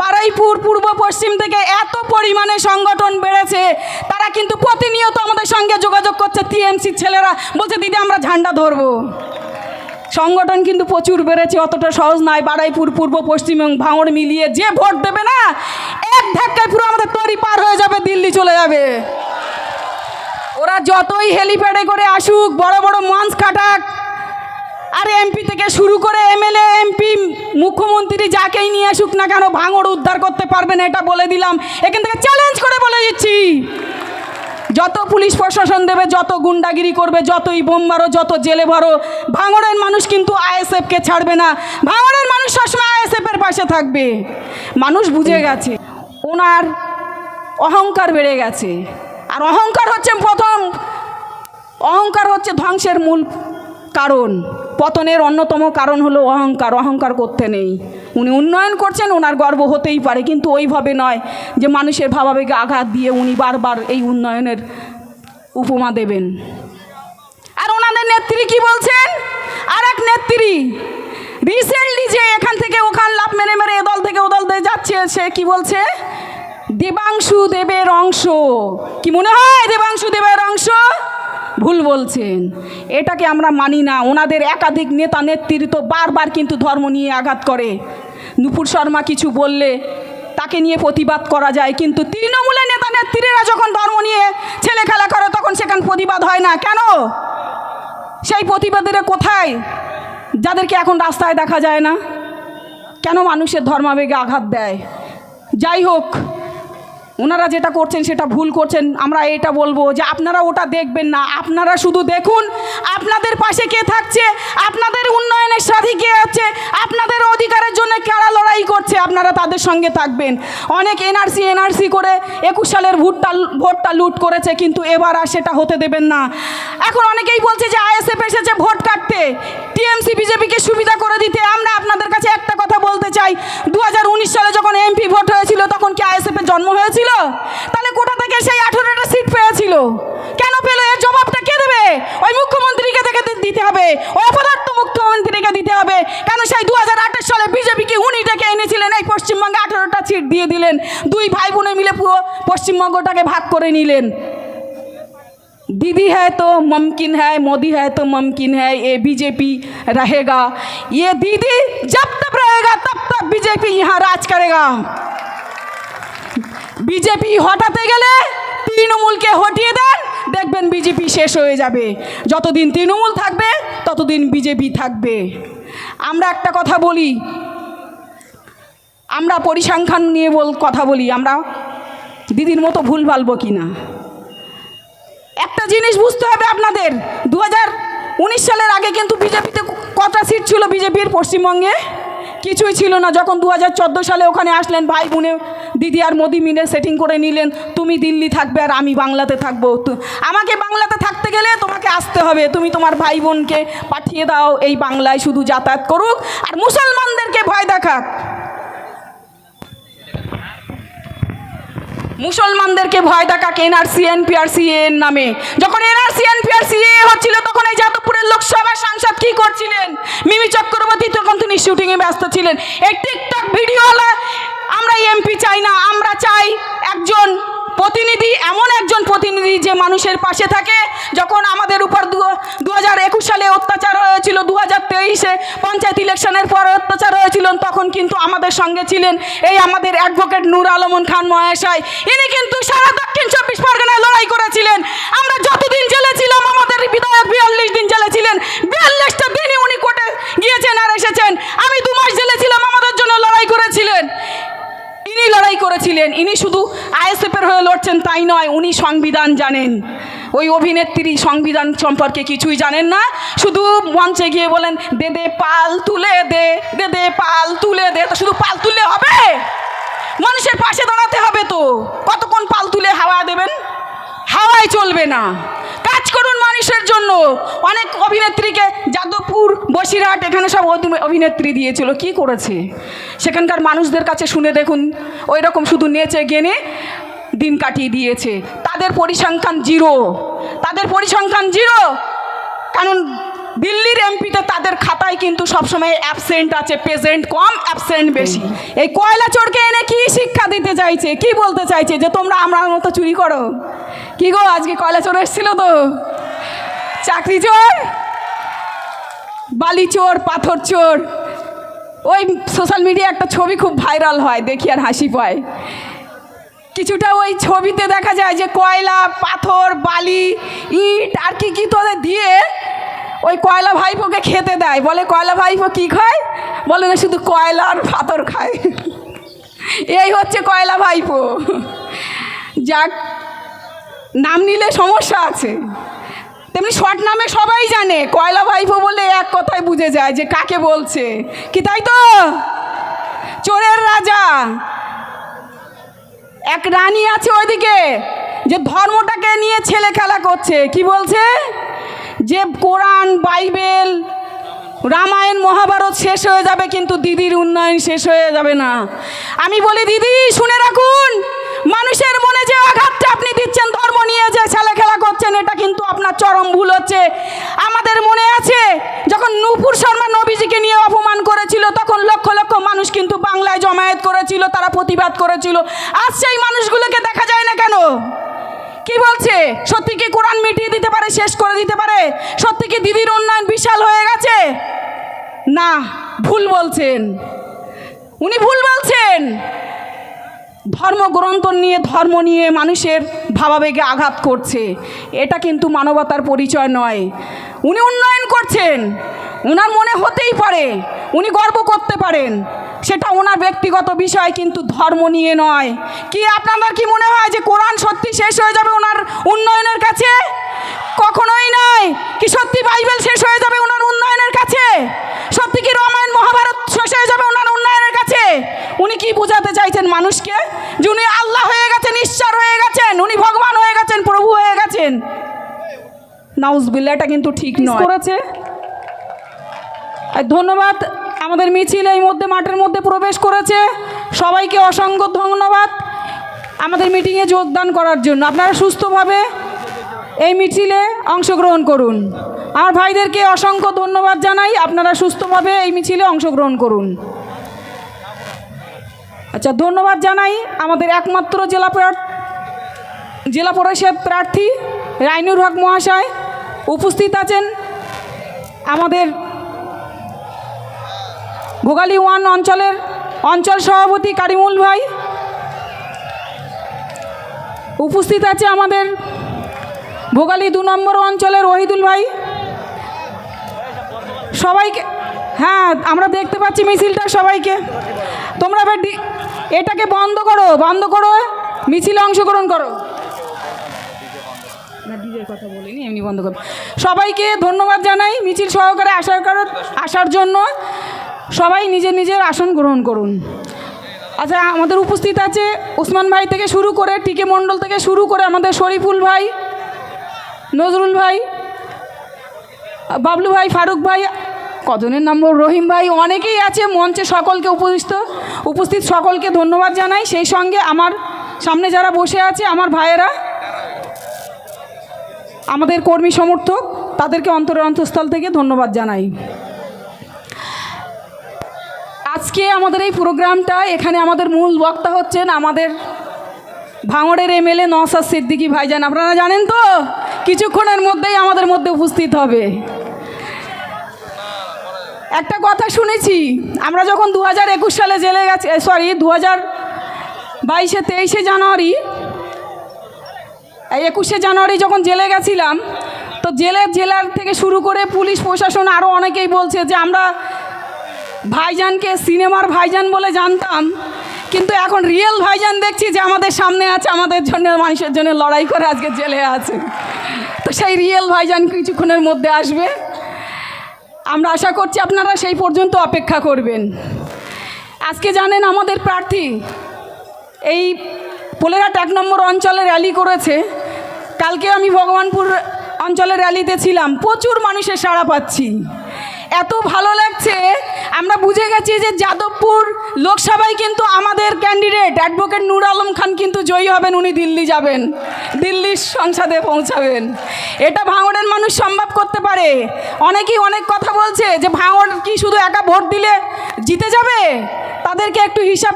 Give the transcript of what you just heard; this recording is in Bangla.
বারাইপুর পূর্ব পশ্চিম থেকে এত পরিমাণে সংগঠন বেড়েছে, তারা কিন্তু প্রতিনিয়ত আমাদের সঙ্গে যোগাযোগ করছে টিএমসির ছেলেরা বলছে, দিদি, আমরা ঝান্ডা ধরবো। সংগঠন কিন্তু প্রচুর বেড়েছে, অতটা সহজ নয়। বারাইপুর, পূর্ব, পশ্চিম এবং ভাঙড় মিলিয়ে যে ভোট দেবে না, এক ধাক্কায় পুরো আমাদের তরি পার হয়ে যাবে, দিল্লি চলে যাবে। ওরা যতই হেলিপ্যাডে করে আসুক, বড় বড় মঞ্চ খাটাক আর এমপি থেকে শুরু করে এমএলএ এমপি মুখ্যমন্ত্রী যাকেই নিয়ে আসুক না কেন ভাঙড় উদ্ধার করতে পারবে না, এটা বলে দিলাম। এখান থেকে চ্যালেঞ্জ করে বলে দিচ্ছি। যত পুলিশ প্রশাসন দেবে, যত গুন্ডাগিরি করবে, যতই বোম মারো, যত জেলে ভরো, ভাঙড়ের মানুষ কিন্তু আইএসএফকে ছাড়বে না। ভাঙড়ের মানুষ সবসময় আইএসএফের পাশে থাকবে। মানুষ বুঝে গেছে, ওনার অহংকার বেড়ে গেছে। আর অহংকার হচ্ছে প্রথম, অহংকার হচ্ছে ধ্বংসের মূল কারণ। পতনের অন্যতম কারণ হলো অহংকার। অহংকার করতে নেই। উনি উন্নয়ন করছেন, ওনার গর্ব হতেই পারে, কিন্তু ওইভাবে নয় যে মানুষের ভাবাবেগে আঘাত দিয়ে উনি বারবার এই উন্নয়নের উপমা দেবেন। আর ওনাদের নেত্রী কি বলছেন? আর এক নেত্রী রিসেন্টলি যে এখান থেকে ওখান লাভ মেরে মেরে এ দল থেকে ও দল দিয়ে যাচ্ছে, সে কি বলছে? দেবাংশু দেবের অংশ। কি মনে হয় দেবাংশু দেবের অংশ? ভুল বলছেন। এটাকে আমরা মানি না। ওনাদের একাধিক নেতা নেতৃত্ব বারবার কিন্তু ধর্ম নিয়ে আঘাত করে। নুপুর শর্মা কিছু বললে তাকে নিয়ে প্রতিবাদ করা যায়। কিন্তু তৃণমূলের নেতা নেত্রীরা যখন ধর্ম নিয়ে ছেলে খেলা করে, তখন সেখানে প্রতিবাদ হয় না। কেন? সেই প্রতিবাদের কোথায়? যাদেরকে এখন রাস্তায় দেখা যায় না। কেন মানুষের ধর্মাবেগে আঘাত দেয়? যাই হোক ওনারা যেটা করছেন সেটা ভুল করছেন, আমরা এটা বলব যে আপনারা ওটা দেখবেন না, আপনারা শুধু দেখুন, আপনাদের পাশে কে থাকছে, আপনাদের উন্নয়নের সাথে কে আছে আপনাদের অধিকারের জন্য কারা লড়াই করছে, আপনারা তাদের সঙ্গে থাকবেন। অনেক এনআরসি এনআরসি করে একুশ সালের ভোটটা ভোটটা লুট করেছে, কিন্তু এবার আর সেটা হতে দেবেন না। এখন অনেকেই বলছে যে আইএসএফ এসেছে ভোট কাটতে, টিএমসি, বিজেপিকে সুবিধা করে দিতে, আমরা আপনাদের কাছে একটা কথা বলতে চাই দু হাজার উনিশ সালে যখন এমপি ভোট হয়েছিল, তখন কি আইএসএফের জন্ম হয়েছিল? তাহলে কোথা থেকে সেই আঠেরোটা সিট পেয়েছিল? কেন পেল? এর জবাবটা কে দেবে? ওই মুখ্যমন্ত্রীকে থেকে দিতে হবে। অপদার্থ মুখ্যমন্ত্রীকে দিতে হবে। কেন সেই দু সালে বিজেপিকে উনি ডেকে এনেছিলেন? এই পশ্চিমবঙ্গে আঠেরোটা সিট দিয়ে দিলেন। দুই ভাই বোনে মিলে পুরো পশ্চিমবঙ্গটাকে ভাগ করে নিলেন। दीदी है तो मुमकिन है मोदी है तो मुमकिन है ये बीजेपी रहेगा ये दीदी जब तक रहेगा तब तक बीजेपी यहाँ राज करेगा বিজেপি হটাতে গেলে তৃণমূলকে হটিয়ে দেন দেখবেন বিজেপি শেষ হয়ে যাবে যতদিন তৃণমূল থাকবে ততদিন বিজেপি থাকবে আমরা একটা কথা বলি আমরা পরিসংখ্যান নিয়ে বল কথা বলি আমরা দিদির মতো ভুল ভালবো কি না একটা জিনিস বুঝতে হবে আপনাদের। দু উনিশ সালের আগে কিন্তু বিজেপিতে কটা সিট ছিল বিজেপির পশ্চিমবঙ্গে? কিছুই ছিল না। যখন দু হাজার চোদ্দ সালে ওখানে আসলেন, ভাই বোনে, দিদি আর মোদি মিলে সেটিং করে নিলেন, তুমি দিল্লি থাকবে আর আমি বাংলাতে থাকব। আমাকে বাংলাতে থাকতে গেলে তোমাকে আসতে হবে। তুমি তোমার ভাই বোনকে পাঠিয়ে দাও, এই বাংলায় শুধু যাতায়াত করুক। আর মুসলমানদেরকে ভয় দেখাক। মুসলমানদেরকে ভয় দেখাক এনআরসি এনপিআরসি এর নামে। যখন এনআরসি এনপিআরসি এ হচ্ছিল, তখন এই যাদবপুরের লোকসভা সাংসদ কি করছিলেন? মিমি চক্রবর্তী তখন তিনি শুটিংয়ে ব্যস্ত ছিলেন। এই টিকটক ভিডিওওয়ালা আমরা এমপি চাই না, আমরা চাই একজন প্রতিনিধি, এমন একজন প্রতিনিধি যে মানুষের পাশে থাকে। যখন আমাদের উপর দু হাজার একুশ সালে অত্যাচার হয়েছিল দু হাজার তেইশে পঞ্চায়েত ইলেকশনের পর অত্যাচার হয়েছিল, তখন কিন্তু আমাদের সঙ্গে ছিলেন এই আমাদের অ্যাডভোকেট নূর আলমন খান মহেশাই ইনি কিন্তু সারা দক্ষিণ চব্বিশ পরগনায় লড়াই করেছিলেন। আমরা যতদিন জেলে ছিলাম, আমাদের বিধায়ক বিয়াল্লিশ দিন জেলে ছিলেন বিয়াল্লিশটা দিনই উনি কোর্টে গিয়েছেন আর এসেছেন আমি দু মাস জেলে ছিলাম আমাদের জন্য লড়াই করেছিলেন ইনি লড়াই করেছিলেন ইনি শুধু আইএসএফের হয়ে লড়ছেন, তাই নয়, উনি সংবিধান জানেন। ওই অভিনেত্রী সংবিধান সম্পর্কে কিছুই জানেন না। শুধু মঞ্চে গিয়ে বলেন, দে পাল তুলে দে দে দে, পাল তুলে দে। তো শুধু পাল তুলে হবে? মানুষের পাশে দাঁড়াতে হবে তো। কতক্ষণ পাল তুলে হাওয়া দেবেন? হাওয়ায় চলবে না। করুন মানুষের জন্য। অনেক অভিনেত্রীকে যাদবপুর, বসিরহাট, এখানে সব অভিনেত্রী দিয়েছিল। কি করেছে? সেখানকার মানুষদের কাছে শুনে দেখুন ওই রকম শুধু নেচে গেনে দিন কাটিয়ে দিয়েছে। তাদের পরিসংখ্যান জিরো। তাদের পরিসংখ্যান জিরো। কারণ দিল্লির এমপিতে তাদের খাতায় কিন্তু সবসময় অ্যাবসেন্ট আছে প্রেজেন্ট কম অ্যাবসেন্ট বেশি। এই কয়লা চোরকে এনে কি শিক্ষা দিতে চাইছে, কি বলতে চাইছে যে তোমরা আমরা মতো চুরি করো? কি গো, আজকে কয়লা চোর এসেছিল তো? চাকরি চোর? বালি চোর, পাথর চোর? ওই সোশ্যাল মিডিয়া একটা ছবি খুব ভাইরাল হয়, দেখি আর হাসি পায়। কিছুটা ওই ছবিতে দেখা যায় যে কয়লা, পাথর, বালি, ইট, আর কি কি তোদের দিয়ে ওই কয়লা ভাইপোকে খেতে দেয়। বলে, কয়লা ভাইপো কি খায়? বলে না শুধু কয়লা আর পাথর খায়। এই হচ্ছে কয়লা ভাইপো। যাক, নাম নিলে সমস্যা আছে। তেমনি শর্ট নামে সবাই জানে, কয়লা ভাইপো বলে এক কথায় বুঝে যায় যে কাকে বলছে। কি তাই তো? চোরের রাজা। এক রানী আছে ওইদিকে, যে ধর্মটাকে নিয়ে ছেলে খেলা করছে। কি বলছে? যে কোরআন, বাইবেল, রামায়ণ, মহাভারত শেষ হয়ে যাবে কিন্তু দিদির উন্নয়ন শেষ হয়ে যাবে না। আমি বলি, দিদি, শুনে রাখুন, মানুষের মনে যে আঘাতটা আপনি দিচ্ছেন, ধর্ম নিয়ে যে ছেলে খেলা করছেন, এটা কিন্তু আপনার চরম ভুল হচ্ছে। আমাদের মনে আছে, যখন নূপুর শর্মা নবীজিকে নিয়ে অপমান করেছিল, তখন লক্ষ লক্ষ মানুষ কিন্তু বাংলায় জমায়েত করেছিল, তারা প্রতিবাদ করেছিল। আজ সেই মানুষগুলোকে দেখা যায় না কেন? কি বলছে? সত্যি কি কোরআন মিটিয়ে দিতে পারে, শেষ করে দিতে পারে? সত্যি কি দিদির উন্নয়ন বিশাল হয়ে গেছে? না, ভুল বলছেন। উনি ভুল বলছেন। ধর্মগ্রন্থ নিয়ে, ধর্ম নিয়ে মানুষের ভাবাবেগে আঘাত করছে। এটা কিন্তু মানবতার পরিচয় নয়। উনি উন্নয়ন করছেন। ওনার মনে হতেই পারে। উনি গর্ব করতে পারেন। সেটা ওনার ব্যক্তিগত বিষয় কিন্তু ধর্ম নিয়ে নয়। কি আপনাদের কি মনে হয় যে কোরআন সত্যি শেষ হয়ে যাবে ওনার উন্নয়নের কাছে? কখনোই নয়। কি সত্যি বাইবেল শেষ হয়ে যাবে ওনার উন্নয়নের কাছে? সত্যি কি রামায়ণ মহাভারত শেষ হয়ে যাবে ওনার উন্নয়নের কাছে? উনি কি বোঝাতে চাইছেন মানুষকে? যে উনি আল্লাহ হয়ে গেছেন ঈশ্বর হয়ে গেছেন উনি ভগবান হয়ে গেছেন প্রভু হয়ে গেছেন। নাউজবিল্লা এটা কিন্তু ঠিক নয়। করেছে। আর ধন্যবাদ। আমাদের মিছিল এই মধ্যে মাঠের মধ্যে প্রবেশ করেছে। সবাইকে অসংখ্য ধন্যবাদ। আমাদের মিটিংয়ে যোগদান করার জন্য। আপনারা সুস্থভাবে এই মিছিলে অংশগ্রহণ করুন। আমার ভাইদেরকে অসংখ্য ধন্যবাদ জানাই। আপনারা সুস্থভাবে এই মিছিলে অংশগ্রহণ করুন। আচ্ছা ধন্যবাদ জানাই আমাদের একমাত্র জেলা জেলা পরিষদ প্রার্থী রাইনুর হক মহাশয়। উপস্থিত আছেন আমাদের ভোগালী ওয়ান অঞ্চলের অঞ্চল সভাপতি কারিমুল ভাই। উপস্থিত আছে আমাদের ভোগালী দু নম্বর অঞ্চলের ওহিদুল ভাই। সবাইকে হ্যাঁ আমরা দেখতে পাচ্ছি মিছিলটা সবাইকে। তোমরা এবার এটাকে বন্ধ করো বন্ধ করো, মিছিলে অংশগ্রহণ করো। করো সবাইকে ধন্যবাদ জানাই মিছিল সহকারে আসার কারণ, আসার জন্য। সবাই নিজের নিজের আসন গ্রহণ করুন। আচ্ছা আমাদের উপস্থিত আছে ওসমান ভাই থেকে শুরু করে, টিকে মণ্ডল থেকে শুরু করে আমাদের শরীফুল ভাই, নজরুল ভাই, বাবলু ভাই, ফারুক ভাই, কজনের নম্বর রহিম ভাই, অনেকেই আছে মঞ্চে সকলকে উপস্থিত উপস্থিত সকলকে ধন্যবাদ জানাই। সেই সঙ্গে আমার সামনে যারা বসে আছে, আমার ভাইয়েরা, আমাদের কর্মী সমর্থক, তাদেরকে অন্তরের অন্তঃস্থল থেকে ধন্যবাদ জানাই। আজকে আমাদের এই প্রোগ্রামটা, এখানে আমাদের মূল বক্তা হচ্ছেন আমাদের ভাঙড়ের এমএলএ নওসাদ সিদ্দিকি ভাইজান। আপনারা জানেন তো, কিছুক্ষণের মধ্যেই আমাদের মধ্যে উপস্থিত হবে। একটা কথা শুনেছি, আমরা যখন দু হাজার একুশ সালে জেলে গেছি সরি দু হাজার বাইশে, তেইশে জানুয়ারি একুশে জানুয়ারি যখন জেলে গেছিলাম, তো জেলে, জেলার থেকে শুরু করে পুলিশ, প্রশাসন আরও অনেকেই বলছে যে আমরা ভাইজানকে সিনেমার ভাইজান বলে জানতাম, কিন্তু এখন রিয়েল ভাইজান দেখছি যে আমাদের সামনে আছে, আমাদের জন্য, মানুষের জন্য লড়াই করে আজকে জেলে আছে। তো সেই রিয়েল ভাইজান কিছুক্ষণের মধ্যে আসবে। আমরা আশা করছি আপনারা সেই পর্যন্ত অপেক্ষা করবেন। আজকে জানেন আমাদের প্রার্থী এই পোলেরহাট এক নম্বর অঞ্চলে র্যালি করেছে। কালকে আমি ভগবানপুর অঞ্চলে র্যালিতে ছিলাম। প্রচুর মানুষের সাড়া পাচ্ছি। এত ভালো লাগছে বুঝে গেছি যে যাদবপুর লোকসভায় কিন্তু আমাদের ক্যান্ডিডেট অ্যাডভোকেট নূর আলম খান কিন্তু জয়ী হবেন, উনি দিল্লি যাবেন। দিল্লির সংসদে পৌঁছাবেন। এটা ভাঙড়ের মানুষ সম্ভব করতে পারে। অনেকেই অনেক কথা বলছে যে ভাঙড় কি শুধু একা ভোট দিলে জিতে যাবে? তাদেরকে একটু হিসাব